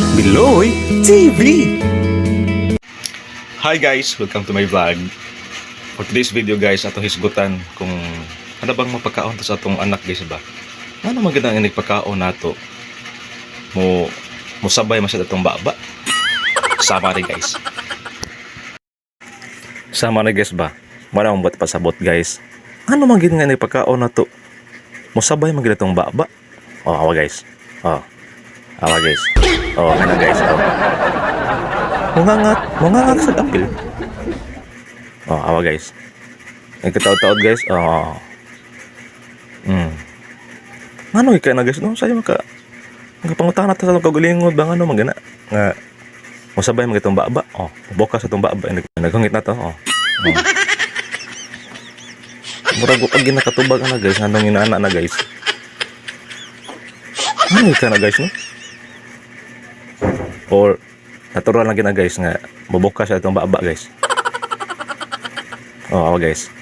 Biloy TV. Hi guys, welcome to my vlog. For today's video guys, ato hisgutan kung ano bang mapakaon sa atong anak guys ba. Ano magandang inig pagkaon nato? Mo musabay masyad atong baba. Sama rin guys. Sama rin guys ba? Wala mong ba't pasabot guys. Ano gid nga inig pagkaon nato? Musabay man gid atong baba. Oh, awa guys. Oh. Awa guys. Oh, ano guys. Oh. Mungangat, mungangat sa apil. Oh, awa guys. Nagkataod-taod guys. Oh. Hmm. Ano ika na guys? No, sayo maka Nagpangutana ta sa kagulingod bang ano magana nga musabay mga itong baba oh boka sa itong baba Nag- naghungit na to oh, oh. murag pag ginakatubag na guys anong inaana na guys ano ika na guys no or natural lang gina guys nga mabuka siya itong baba guys. Oh guys